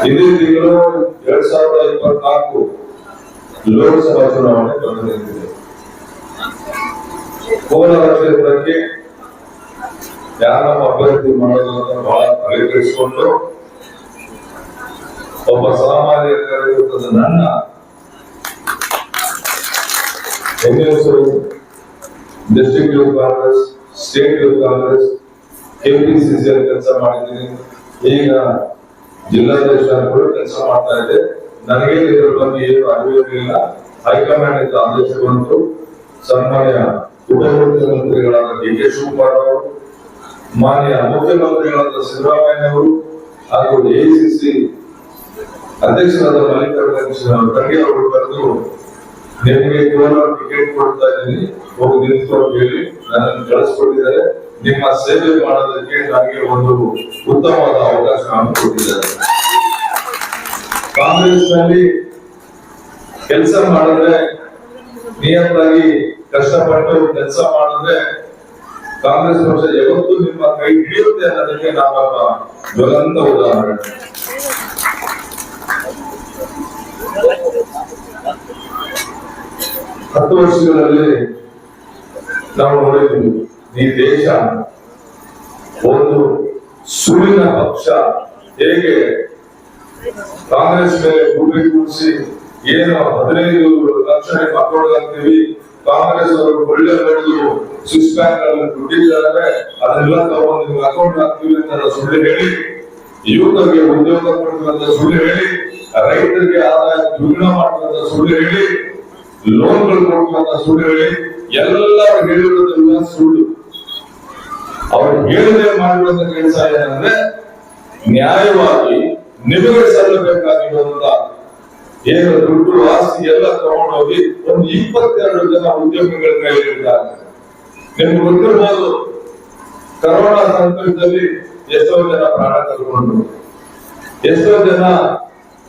ಇದೇ. ತಿಂಗಳು ಎರಡ್ ಸಾವಿರದ ಇಪ್ಪತ್ನಾಲ್ಕು ಲೋಕಸಭಾ ಚುನಾವಣೆ ಬಂದಿದೆ. ಕೋಲಾರ ಕ್ಷೇತ್ರಕ್ಕೆ ಯಾವ ಅಭ್ಯರ್ಥಿ ಅಂತ ಬಹಳ ಪರಿಗಣಿಸಿಕೊಂಡು ಒಬ್ಬ ಸಾಮಾನ್ಯ ಕಾರ್ಯಕರ್ತದ ನನ್ನ ಹೆಸರು district Congress state Congress KPCC ಅಲ್ಲಿ ಕೆಲಸ ಮಾಡಿದ್ದೀನಿ. ಈಗ ಜಿಲ್ಲಾಧ್ಯಕ್ಷ ಕೆಲಸ ಮಾಡ್ತಾ ಇದ್ದೆ ನನಗೆ ಇದರ ಬಗ್ಗೆ ಏನು ಅರಿವಿರಲಿಲ್ಲ ಹೈಕಮಾಂಡ್ ಇಂದ ಆದೇಶ ಬಂತು. ಸನ್ಮಾನ್ಯ ಉಪಮುಖ್ಯಮಂತ್ರಿಗಳಾದ ಡಿ ಕೆ ಶಿವಕುಮಾರ್ ಅವರು, ಮಾನ್ಯ ಮುಖ್ಯಮಂತ್ರಿಗಳಾದ ಸಿದ್ದರಾಮಯ್ಯ ಅವರು ಹಾಗೂ ಎಐಸಿಸಿ ಅಧ್ಯಕ್ಷರಾದ ಮಲ್ಲಿಕಾರ್ಜುನ ಖರ್ಗೆ ಅವರು ಬಂದು ನಿಮಗೆ ಕೋಲಾರ ಟಿಕೆಟ್ ಕೊಡ್ತಾ ಇದ್ದೀನಿ. ಹೋಗಿ ನಿಂತ್ಕೊಂಡು ಹೇಳಿ ನನ್ನನ್ನು ಕಳಿಸ್ಕೊಟ್ಟಿದ್ದಾರೆ. ನಿಮ್ಮ ಸೇವೆ ಮಾಡೋದಕ್ಕೆ ನನಗೆ ಒಂದು ಉತ್ತಮವಾದ ಅವಕಾಶ ಕೊಟ್ಟಿದ್ದಾರೆ ಕಾಂಗ್ರೆಸ್ನಲ್ಲಿ ಕೆಲಸ ಮಾಡಿದ್ರೆ ನಿಯತ್ತಾಗಿ ಕಷ್ಟಪಟ್ಟು ಕೆಲಸ ಮಾಡಿದ್ರೆ ಕಾಂಗ್ರೆಸ್ ಪಕ್ಷ ಯಾವತ್ತು ನಿಮ್ಮ ಕೈ ಹಿಡಿಯುತ್ತೆ ಅನ್ನೋದಕ್ಕೆ ನಾವೊಬ್ಬ ಜ್ವಲಂತ ಉದಾಹರಣೆ. ಹತ್ತು ವರ್ಷಗಳಲ್ಲಿ ನಾವು ನೋಡಿದ್ವಿ ಈ ದೇಶ ಒಂದು ಸುಳಿನ ಪಕ್ಷ. ಹೇಗೆ ಕಾಂಗ್ರೆಸ್ ಮೇಲೆ ಗುಂಡಿ ಕೂಡಿಸಿ ಏನು ಹದಿನೈದು ಲಕ್ಷ ಮಕ್ಕಳು ಅಂತೀವಿ ಕಾಂಗ್ರೆಸ್ ಅವರು ಒಳ್ಳೆ ಬೆಳೆದು ಸ್ವಿಸ್ ಬ್ಯಾಂಕ್ಗಳಲ್ಲಿ ದುಡ್ಡಿದ್ದಾರೆ ಅದೆಲ್ಲ ತಗೊಂಡು ನಿಮ್ಗೆ ಅಕೌಂಟ್ ಹಾಕ್ತೀವಿ ಅಂತ ಸುಳ್ಳು ಹೇಳಿ. ಯುವಕರಿಗೆ ಉದ್ಯೋಗ ಕೊಡ್ತೀವಿ ಅಂತ ಸುಳ್ಳು ಹೇಳಿ. ರೈತರಿಗೆ ಆದಾಯ ದ್ವಿಗುಣ ಮಾಡ್ತೀವಿ ಅಂತ ಸುಳ್ಳು ಹೇಳಿ. ಲೋನ್ಗಳು ಕೊಡ್ತೀವಿ ಅಂತ ಸುಳ್ಳು ಹೇಳಿ. ಎಲ್ಲ ಹೇಳಿರೋದೆಲ್ಲ ಸುಳ್ಳು. ಅವ್ರು ಹೇಳದೆ ಮಾಡಿರುವಂತ ಕೆಲಸ ಏನಂದ್ರೆ, ನ್ಯಾಯವಾಗಿ ನಿಮಗೆ ಸಲ್ಲಬೇಕಾಗಿರುವಂತ ಏನು ದುಡ್ಡು ಆಸ್ತಿ ಎಲ್ಲ ತಗೊಂಡೋಗಿ ಒಂದು ಇಪ್ಪತ್ತೆರಡು ಜನ ಉದ್ಯಮಿಗಳ ಮೇಲೆ ಇದ್ದಾರೆ ನಿಮ್ಗೆ ಗೊತ್ತಿರ್ಬೋದು, ಕರೋನಾ ಸಂದರ್ಭದಲ್ಲಿ ಎಷ್ಟೋ ಜನ ಪ್ರಾಣ ಕಳ್ಕೊಂಡ್ರು. ಎಷ್ಟೋ ಜನ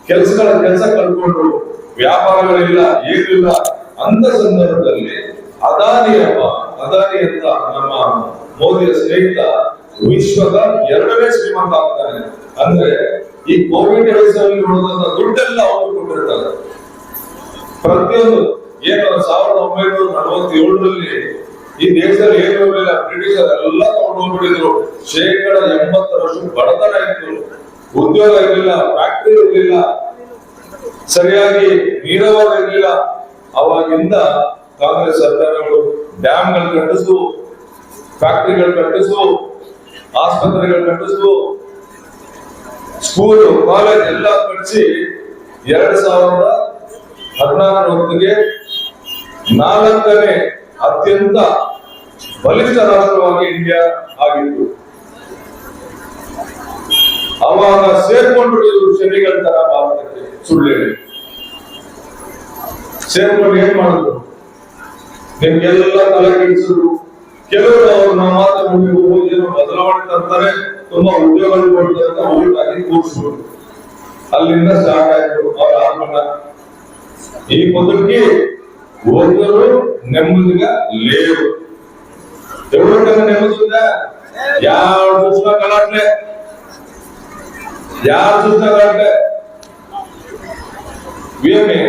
ಕೆಲಸಗಳ ಕೆಲಸ ಕಳ್ಕೊಂಡ್ರು. ವ್ಯಾಪಾರಗಳಿಲ್ಲ, ಏನಿಲ್ಲ. ಅಂತ ಸಂದರ್ಭದಲ್ಲಿ ಅದಾನಿ ಅದಾನಿ ಅಂತ ನಮ್ಮ ಮೋದಿಯ ಸ್ನೇಹಿತ ವಿಶ್ವದ ಎರಡನೇ ಶ್ರೀಮಂತ ಆಗ್ತಾನೆ. ಅಂದ್ರೆ ಈ ಕೋವಿಡ್ ವಯಸ್ಸಲ್ಲಿ ನೋಡಿದಂತ ದುಡ್ಡೆಲ್ಲ ಅವರು ಕೊಟ್ಟಿರ್ತಾರೆ. ಪ್ರತಿಯೊಂದು ಏನು ಸಾವಿರದ ಒಂಬೈನೂರ ನಲವತ್ತೇಳರಲ್ಲಿ ಈ ದೇಶದಲ್ಲಿ ಏನು ಇರಲಿಲ್ಲ ಬ್ರಿಟಿಷರ್ ಎಲ್ಲ ತಗೊಂಡು ಹೋಗ್ಬಿಟ್ಟಿದ್ರು. ಶೇಕಡ ಎಂಬತ್ತರಷ್ಟು ಬಡತನ ಇತ್ತು. ಉದ್ಯೋಗ ಇರಲಿಲ್ಲ ಫ್ಯಾಕ್ಟರಿ ಇರಲಿಲ್ಲ. ಸರಿಯಾಗಿ ನೀರಾವರಿ ಇರಲಿಲ್ಲ. ಅವಾಗಿಂದ ಕಾಂಗ್ರೆಸ್ ಸರ್ಕಾರಗಳು ಡ್ಯಾಮ್ಗಳು ಕಟ್ಟಿಸ್ವು ಫ್ಯಾಕ್ಟರಿಗಳು ಕಟ್ಟಿಸು ಆಸ್ಪತ್ರೆಗಳು ಕಟ್ಟಿಸು ಸ್ಕೂಲು ಕಾಲೇಜ್ ಎಲ್ಲ ಕಟ್ಟಿಸಿ ಎರಡ್ ಸಾವಿರದ ಹದಿನಾರರ ಹೊತ್ತಿಗೆ ನಾಲ್ಕನೇ ಅತ್ಯಂತ ಬಲಿಷ್ಠ ರಾಷ್ಟ್ರವಾಗಿ ಇಂಡಿಯಾ ಆಗಿತ್ತು. ಅವಾಗ ಸೇರ್ಕೊಂಡು ಶನಿಗಳ ತರ ಭಾರತಕ್ಕೆ ಸುಳ್ಳು. ಹೇಳಿ ಸೇರ್ಕೊಂಡು ಏನ್ ಮಾಡಿದ್ರು? ನಿಮ್ಗೆಲ್ಲ ತಲೆ ಕೆಡಿಸಿದ್ರು. ಕೆಲವರು ಅವ್ರು ನಮ್ಮ ಮಾತ್ರ ಮುಂದೆ ಹೋಗಿ ಏನೋ ಬದಲಾವಣೆ ತರ್ತಾರೆ ತುಂಬಾ ಉದ್ಯೋಗಗಳು ಕೊಡ್ತಾರೆ ಅಂತ ಊಟಾಗಿ ಕೂರಿಸ್ಬಿಟ್ರು ಅಲ್ಲಿಂದ ಸ್ಟಾರ್ಟ್ ಆಯ್ತು ಅವ್ರ ಆಗಮನ ಈ ಬದುಕಿ ಹೋದರು ನೆಮ್ಮದಿಗ లేరు ఎవరికైనా నెమ్మది ఉందా యారు చూసినా కలట్లే యారు చూసినా కలట్లే వీఎంఏ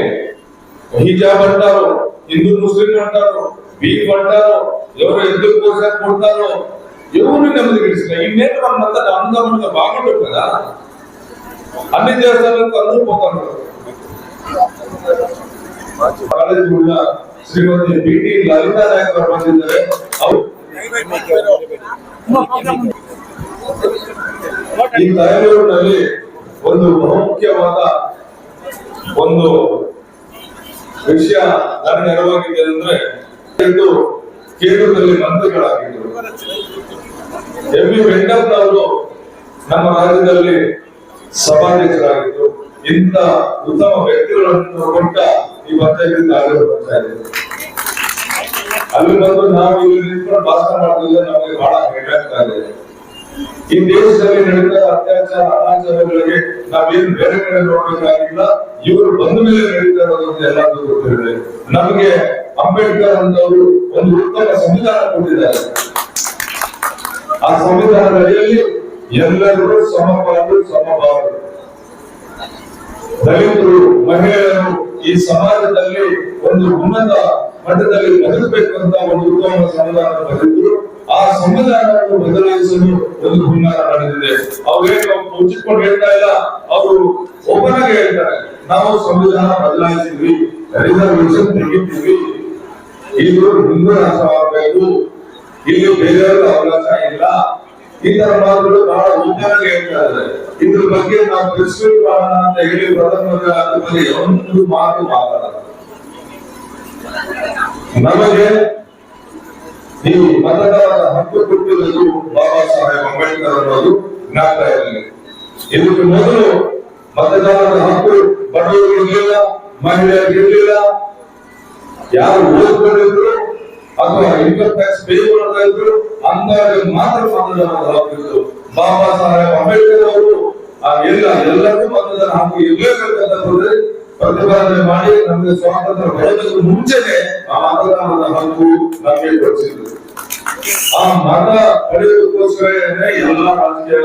హిజాబ్ అంటారు హిందూ ముస్లిం అంటారు బీఫ్ అంటారు ఎవరు ఎందుకు కోసం కొడతారు ఎవరు నెమ్మది గడిచిన ఇన్నేళ్ళు మనమంతా అందమంతా బాగుంటుంది కదా అన్ని చేస్తారు అందరూ పోతారు ಕಾಲೇಜ್ ಉಳ್ಳ ಶ್ರೀಮತಿ ಬಿ ಟಿ ಲಲಿತಾ ನಾಯಕ್ ಅವರು ಬಂದಿದ್ದಾರೆ ಅವರು ಈ ತಲೆನೂರಿನಲ್ಲಿ ಒಂದು ಬಹುಮುಖ್ಯವಾದ ಒಂದು ವಿಷಯ ನನಗೆ ನೆರವಾಗಿದೆ ಅಂದ್ರೆ ಇದು ಕೇಂದ್ರದಲ್ಲಿ ಮಂತ್ರಿಗಳಾಗಿದ್ದರು. ಎಂ ವಿ ವೆಂಕಪ್ಪನವರು ನಮ್ಮ ರಾಜ್ಯದಲ್ಲಿ ಸಭಾಧ್ಯಕ್ಷರಾಗಿದ್ದು, ಇಂಥ ಉತ್ತಮ ವ್ಯಕ್ತಿಗಳನ್ನು ಕೊಟ್ಟ ಈ ಪಂಚಾಯತ್ ಬರ್ತಾ ಪಂಚಾಯತ್ ಅಲ್ಲಿ ಬಂದು ನಾವು ಇಲ್ಲಿ ನಿಂತ್ಕೊಂಡು ಭಾಷಣ ಮಾಡಿದ್ರೆ ನಮಗೆ ಬಹಳ ಹೆಗ್ಗಾಗ್ತಾ ಇದೆ. ಈ ದೇಶದಲ್ಲಿ ನಡೆದ ಅತ್ಯಾಚಾರ, ಅನಾಚಾರಗಳಿಗೆ ನಾವೇನು ಬೇರೆ ಕಡೆ ನೋಡಬೇಕಾಗಿಲ್ಲ ಇವರು ಬಂದ ಮೇಲೆ ನಡೀತಾ ಇರೋದು ಎಲ್ಲರಿಗೂ ಗೊತ್ತಿರಲಿ ನಮಗೆ ಅಂಬೇಡ್ಕರ್ ಅಂತವರು ಒಂದು ಉತ್ತಮ ಸಂವಿಧಾನ ಕೊಟ್ಟಿದ್ದಾರೆ. ಆ ಸಂವಿಧಾನದ ಅಡಿಯಲ್ಲಿ ಎಲ್ಲರೂ ಸಮಪಾಲು ಸಮಬಾಳು. ದಲಿತರು, ಮಹಿಳೆಯರು ಈ ಸಮಾಜದಲ್ಲಿ ಒಂದು ಉನ್ನತ ಮಟ್ಟದಲ್ಲಿ ಬದುಕಬೇಕು ಅಂತ ಒಂದು ಉತ್ತಮ ಸಂವಿಧಾನ ಬರೆದಿದ್ರು ಸಂವಿಧಾನವನ್ನು ಬದಲಾಯಿಸಲು ಒಂದು ಹುನ್ನಾರ ನಡೆದಿದೆ. ಅವ್ರೇನು ಮುಚ್ಚಿಕೊಂಡು ಹೇಳ್ತಾ ಇಲ್ಲ, ಅವರು ಓಪನ್ ಆಗಿ ಹೇಳ್ತಾರೆ. ನಾವು ಸಂವಿಧಾನ ಬದಲಾಯಿಸಿದ್ವಿ ರಿಸರ್ವೇಶನ್ ತೆಗಿತೀವಿ. ಇದು ಹಿಂದೂ ರಾಷ್ಟ್ರವಾಗಬೇಕು. ಇಲ್ಲಿ ಬೇರೆಯವರು ಅವಕಾಶ ಇಲ್ಲ. ಈ ತರ ಮಾತುಗಳು ಬಹಳ ಉದ್ದಾಗಿ ಹೇಳ್ತಾ ಇದ್ದಾರೆ. ಇದ್ರ ಬಗ್ಗೆ ನಾವು ಪ್ರಿಸ್ಕ್ರಿಪ್ ಮಾಡೋಣ ಅಂತ ಹೇಳಿ ಪ್ರಧಾನಮಂತ್ರಿ ಅದ್ರ ಒಂದು ಮಾತು ಮಾತಾಡ ನಮಗೆ ಈ ಮತದಾರರ ಹಕ್ಕು ಕೊಟ್ಟಿರುವುದು ಬಾಬಾ ಸಾಹೇಬ್ ಅಂಬೇಡ್ಕರ್ ಅನ್ನೋದು ಜ್ಞಾಪಕ ಇರಲಿ ಇದಕ್ಕೆ ಮೊದಲು ಮತದಾರರ ಹಕ್ಕು ಬಡವರಿಗಿರಲಿಲ್ಲ ಮಹಿಳೆಯರಿಗೆ ಇರಲಿಲ್ಲ. ಯಾರು ಓದ್ಕೊಂಡಿದ್ರು ಅಥವಾ ಇನ್ಕಮ್ ಟ್ಯಾಕ್ಸ್ ಪೇ ಮಾಡ್ತಾ ಇದ್ರು ಅಂತವರಿಗೆ ಮಾತ್ರ ಮತದಾರರ ಹಕ್ಕಿತ್ತು ಬಾಬಾ ಸಾಹೇಬ್ ಅಂಬೇಡ್ಕರ್ ಅವರು ಎಲ್ಲ, ಎಲ್ಲರಿಗೂ ಮತದಾರ ಹಕ್ಕು ಇರಲೇಬೇಕಂತ ಪ್ರತಿಪಾದನೆ ಮಾಡಿ ನಮಗೆ ಸ್ವಾತಂತ್ರ್ಯ ಬರೋದಕ್ಕೆ ಮುಂಚೆನೆ ಆ ಮತದಾನದ ಹಕ್ಕು ನಮಗೆ ಕೊಡಿಸಿದ್ರು. ಆ ಮತ ಪಡೆಯೋದಕ್ಕೋಸ್ಕರನೇ ಎಲ್ಲ ರಾಜಕೀಯ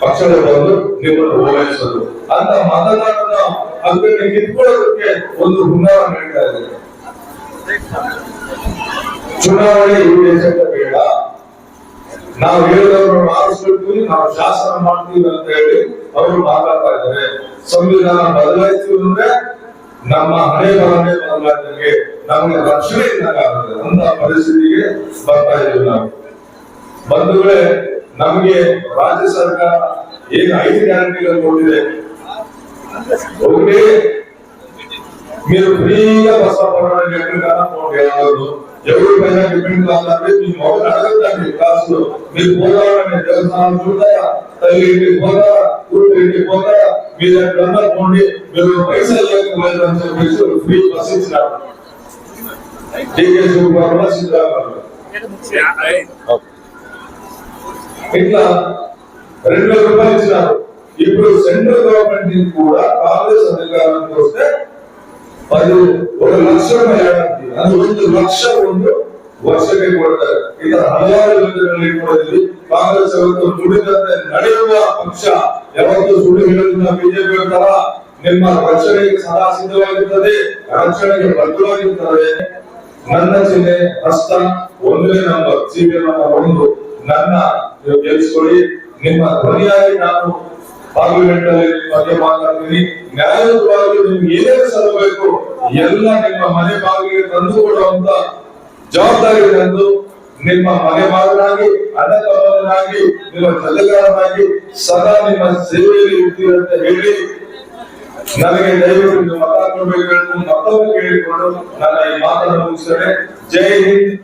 ಪಕ್ಷಗಳು ಬಂದು ನಿಮ್ಮನ್ನು ಓಲೈಸೋದು ಅಂತ ಮತದಾನದ ಹಕ್ಕನ್ನು ಕಿತ್ಕೊಳ್ಳೋದಕ್ಕೆ ಒಂದು ಹುನ್ನಾರ ನಡೀತಾ ಇದೆ. ಚುನಾವಣೆ ಈ ದೇಶಕ್ಕೆ ಬೇಡ. ನಾವು ಹೇಳಿದವರು ಆರಿಸ್ಬಿಡ್ತೀವಿ ನಾವು ಶಾಸನ ಮಾಡ್ತೀವಿ ಅಂತ ಹೇಳಿ ಅವರು ಮಾತಾಡ್ತಾ ಇದ್ದಾರೆ ಸಂವಿಧಾನ ಬದಲಾಯಿಸ್ತೀವಿ ಅಂದ್ರೆ ನಮ್ಮ ಹಣೆ ಬರನೇ ಬದಲಾದಂಗೆ ನಮಗೆ ರಕ್ಷಣೆ ಇದ್ದಾಗುತ್ತೆ ಅಂತ ಪರಿಸ್ಥಿತಿಗೆ ಬರ್ತಾ ಇದ್ದೀವಿ ನಾವು ಬಂಧುಗಳೇ ನಮಗೆ ರಾಜ್ಯ ಸರ್ಕಾರ ಏನು ಐದು ಗ್ಯಾರಂಟಿಗಳು ಕೊಟ್ಟಿದೆ ఒకటి మీరు ఫ్రీగా బస్ అవ్వడానికి ఎక్కడికైనా ఫోన్ చేయగలరు ఎవరికైనా డిపెండ్ కావాలంటే మీ మొదలు అడగద్దండి క్లాసులో మీరు పోదామని దేవస్థానం చూడారా తల్లి ఇంటికి పోతారా? ఊరి ఇంటికి పోతారా? మీరు ఎక్కడన్నా పోండి మీరు పైసలు లేకపోయారు అని చెప్పేసి ఫ్రీ బస్ ఇచ్చినారు. డీకే శివకుమార్ సిద్ధరామరావు ఇట్లా రెండు వేల రూపాయలు ఇచ్చినారు. ఇప్పుడు సెంట్రల్ గవర్నమెంట్ కూడా కాంగ్రెస్ అధికారానికి వస్తే పది ఒక లక్ష ఏడాది ಅದು ಒಂದು ಲಕ್ಷ ಒಂದು ವರ್ಷಕ್ಕೆ ಕೊಡ್ತಾರೆ. ತರ ಹಲವಾರು ಯೋಜನೆಗಳಿಗೆ ಕೊಡಿದ್ವಿ ಕಾಂಗ್ರೆಸ್ ಅವತ್ತು ದುಡಿದಂತೆ ನಡೆಯುವ ಪಕ್ಷ ಯಾವತ್ತು ಸುಳ್ಳು ಹೇಳೋದನ್ನ ಬಿಜೆಪಿ ತರ ನಿಮ್ಮ ರಕ್ಷಣೆಗೆ ಸದಾ ಸಿದ್ಧವಾಗಿರ್ತದೆ, ರಕ್ಷಣೆಗೆ ಬದ್ಧವಾಗಿರ್ತದೆ. ನನ್ನ ಚಿಹ್ನೆ ಹಸ್ತ ಒಂದೇ ನಂಬರ್ ಸಿಬಿ ನಂಬರ್ ಒಂದು ನನ್ನ ಗೆಲ್ಲಿಸಿಕೊಳ್ಳಿ ನಿಮ್ಮ ಧ್ವನಿಯಾಗಿ ನಾನು ಪಾರ್ಲಿಮೆಂಟ್ ಅಲ್ಲಿ ಬಗ್ಗೆ ಮಾತಾಡ್ತೀನಿ. ನ್ಯಾಯಯುತವಾಗಿ ನಿಮ್ಗೆ ಏನೇನು ಸಲ್ಲಬೇಕು ಎಲ್ಲ ನಿಮ್ಮ ಮನೆ ಬಾಗಿಲಿಗೆ ತಂದು ಕೊಡುವಂತ ಜವಾಬ್ದಾರಿ ತಂದು ನಿಮ್ಮ ಮನೆ ಬಾಗಿಲಾಗಿ ಅಣ್ಣ ತಮ್ಮನಾಗಿ ನಿಮ್ಮ ಜೊತೆಗಾರನಾಗಿ ಸದಾ ನಿಮ್ಮ ಸೇವೆಯಲ್ಲಿ ಇರ್ತೀರಿ ಅಂತ ಹೇಳಿ ನನಗೆ ದಯವಿಟ್ಟು ಮತ ಕೊಡಬೇಕು ಮತ್ತೊಮ್ಮೆ ಕೇಳಿಕೊಂಡು ನನ್ನ ಈ ಮಾತನ್ನು ಮುಗಿಸ್ತೇನೆ. ಜೈ ಹಿಂದ್.